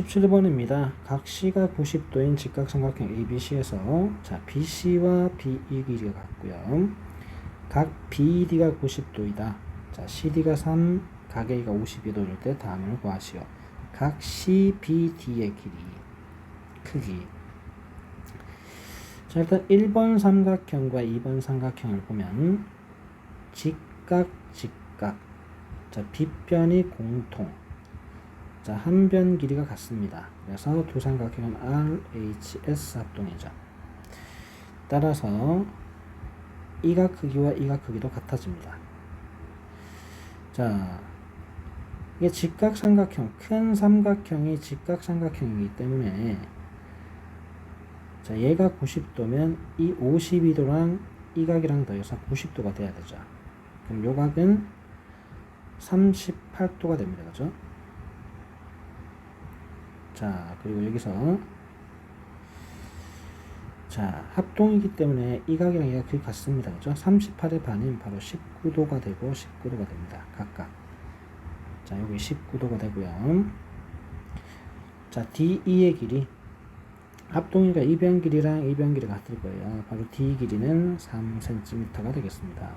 17번입니다. 각 C가 90도인 직각삼각형 ABC에서 자 BC와 BE 길이가 같고요. 각 BD가 90도이다. 자 CD가 3, 각 A가 52도일 때 다음을 구하시오. 각 CBD의 길이 크기 자 일단 1번 삼각형과 2번 삼각형을 보면 직각 직각 자 빗변이 공통 자, 한 변 길이가 같습니다. 그래서 두 삼각형은 RHS 합동이죠. 따라서 이각 크기와 이각 크기도 같아집니다. 자, 이게 직각 삼각형, 큰 삼각형이 직각 삼각형이기 때문에 자, 얘가 90도면 이 52도랑 이 각이랑 더해서 90도가 돼야 되죠. 그럼 요 각은 38도가 됩니다. 그죠? 자, 그리고 여기서 자, 합동이기 때문에 이 각이랑 이 각이 같습니다. 그죠? 38의 반인 바로 19도가 되고 19도가 됩니다. 각각. 자, 여기 19도가 되고요. 자, DE의 길이 합동이가 이변 길이랑 이변 길이가 같을 거예요. 바로 D 길이는 3cm가 되겠습니다.